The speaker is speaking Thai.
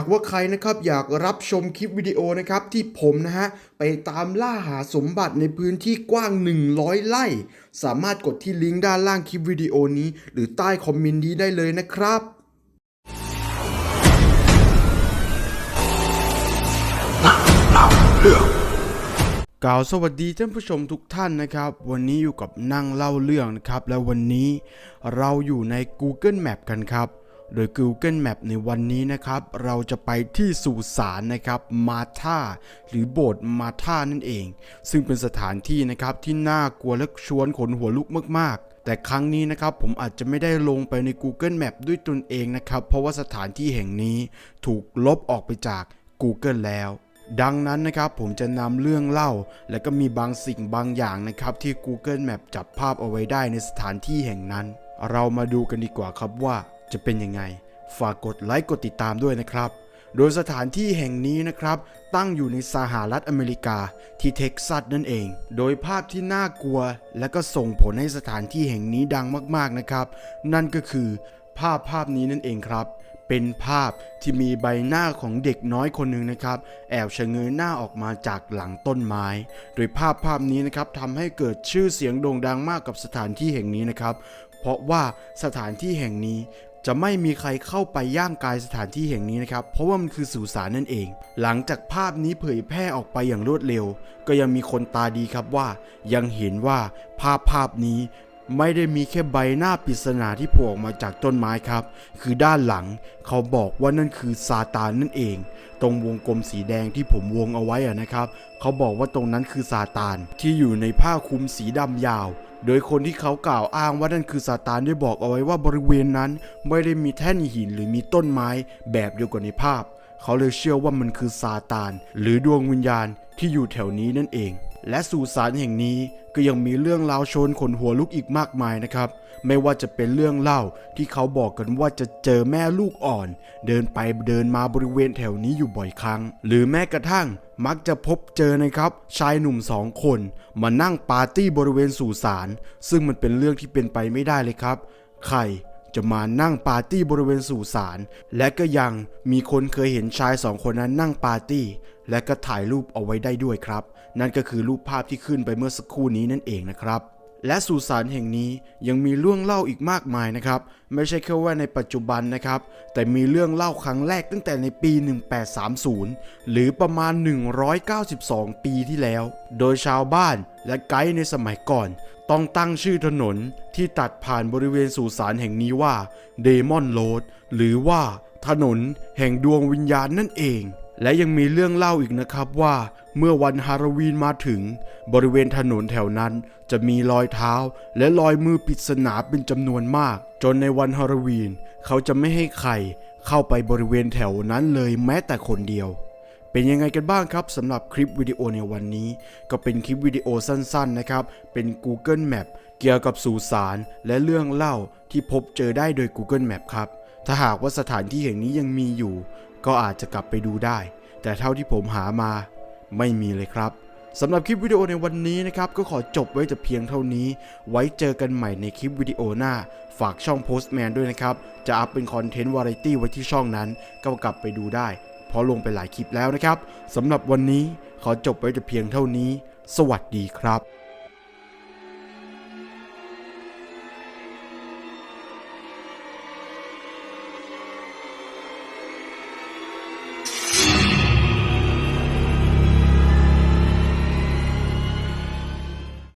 หากว่าใครนะครับอยากรับชมคลิปวิดีโอนะครับที่ผมนะฮะไปตามล่าหาสมบัติในพื้นที่กว้าง 100 ไร่ สามารถกดที่ลิงก์ด้านล่างคลิปวิดีโอนี้ หรือใต้คอมเมนต์นี้ได้เลยนะครับกล่าวสวัสดีท่านผู้ชมทุกท่านนะครับ วันนี้อยู่กับนั่งเล่าเรื่องนะครับ และวันนี้เราอยู่ใน Google Map กันครับ โดย Google Map ในวันนี้นะครับ เราจะไปที่สุสานนะครับมาธาหรือโบสถ์มาธานั่นเอง ซึ่งเป็นสถานที่นะครับที่น่ากลัวและชวนขนหัวลุกมากๆ แต่ครั้งนี้นะครับผมอาจจะไม่ได้ลงไปใน Google Map ด้วยตนเองนะครับ เพราะว่าสถานที่แห่งนี้ถูกลบออกไปจาก Google แล้วดังนั้นนะครับผมจะนำเรื่องเล่า และก็มีบางสิ่งบางอย่างนะครับ ที่ Google Map จับภาพเอาไว้ได้ในสถานที่แห่งนั้น เรามาดูกันดีกว่าครับว่า จะเป็นยังไง ฝากกดไลค์กดติดตามด้วยนะครับ โดยสถานที่แห่งนี้นะครับ ตั้งอยู่ในสหรัฐอเมริกาที่เท็กซัสนั่นเอง โดยภาพที่น่ากลัว และก็ส่งผลให้สถานที่แห่งนี้ดังมากๆนะครับ นั่นก็คือภาพภาพนี้นั่นเองครับเป็นภาพที่มีใบหน้าของเด็กน้อยคนหนึ่งนะครับ แอบชะเง้อหน้าออกมาจากหลังต้นไม้ โดยภาพภาพนี้นะครับทำให้เกิดชื่อเสียงโด่งดังมากกับสถานที่แห่งนี้นะครับ เพราะว่าสถานที่แห่งนี้ จะไม่มีใครเข้าไปย่างกายสถานที่แห่งนี้นะครับ เพราะว่ามันคือสุสานนั่นเอง หลังจากภาพนี้เผยแพร่ออกไปอย่างรวดเร็ว ก็ยังมีคนตาดีครับว่า ยังเห็นว่าภาพภาพนี้ไม่ได้มีแค่ใบหน้าปริศนาที่โผล่ออกมาจากต้นไม้ครับ คือด้านหลังเขาบอกว่านั่นคือซาตานนั่นเอง ตรงวงกลมสีแดงที่ผมวงเอาไว้อะนะครับ เขาบอกว่าตรงนั้นคือซาตานที่อยู่ในผ้าคลุมสีดำยาว โดยคนที่เขากล่าวอ้างว่านั่นคือซาตานได้บอกเอาไว้ว่าบริเวณนั้นไม่ได้มีแท่นหินหรือมีต้นไม้แบบเดียวกับในภาพ เขาเลยเชื่อว่ามันคือซาตาน หรือดวงวิญญาณที่อยู่แถวนี้นั่นเอง และสุสานแห่งนี้ ก็ยังมีเรื่องราวชนขนหัวลุกอีกมากมายนะครับ ไม่ว่าจะเป็นเรื่องเล่าที่เขาบอกกันว่าจะเจอแม่ลูกอ่อน เดินไปเดินมาบริเวณแถวนี้อยู่บ่อยครั้ง หรือแม้กระทั่งมักจะพบเจอนะครับ ชายหนุ่มสองคนมานั่งปาร์ตี้บริเวณสุสานซึ่งมันเป็นเรื่องที่เป็นไปไม่ได้เลยครับ ใคร จะมานั่งปาร์ตี้บริเวณสุสานและก็ยังมีคนเคยเห็นชายสองคนนั้นนั่งปาร์ตี้ และก็ถ่ายรูปเอาไว้ได้ด้วยครับ นั่นก็คือรูปภาพที่ขึ้นไปเมื่อสักครู่นี้นั่นเองนะครับ และสุสานแห่งนี้ยังมีเรื่องเล่าอีกมากมายนะครับ ไม่ใช่แค่ว่าในปัจจุบันนะครับ แต่มีเรื่องเล่าครั้งแรกตั้งแต่ในปี 1830 หรือประมาณ 192 ปีที่แล้ว โดยชาวบ้านและไกด์ในสมัยก่อน ต้องตั้งชื่อถนนที่ตัดผ่านบริเวณสุสานแห่งนี้ว่าเดมอนโรดหรือว่าถนนแห่งดวงวิญญาณนั่นเอง และยังมีเรื่องเล่าอีกนะครับว่าเมื่อวันฮาโลวีนมาถึง บริเวณถนนแถวนั้นจะมีรอยเท้า และรอยมือปริศนาเป็นจำนวนมาก จนในวันฮาโลวีนเขาจะไม่ให้ใครเข้าไปบริเวณแถวนั้นเลยแม้แต่คนเดียว เป็นยังไงกันบ้างครับสำหรับคลิปวิดีโอในวันนี้ ก็เป็นคลิปวิดีโอสั้นๆนะครับ เป็น Google Map เกี่ยวกับสุสานและเรื่องเล่าที่พบเจอได้โดย Google Map ครับ ถ้าหากว่าสถานที่แห่งนี้ยังมีอยู่ ก็อาจจะกลับไปดูได้ แต่เท่าที่ผมหามาไม่มีเลยครับสำหรับคลิปวิดีโอในวันนี้นะครับก็ขอจบไว้แต่เพียงเท่านี้ ไว้เจอกันใหม่ในคลิปวิดีโอหน้า ฝากช่อง Postman ด้วยนะครับ จะอัพเป็นคอนเทนต์วาไรตี้ไว้ที่ช่องนั้น ก็กลับไปดูได้ เพราะลงไปหลายคลิปแล้วนะครับสำหรับวันนี้ขอจบไว้แต่เพียงเท่านี้ สวัสดีครับ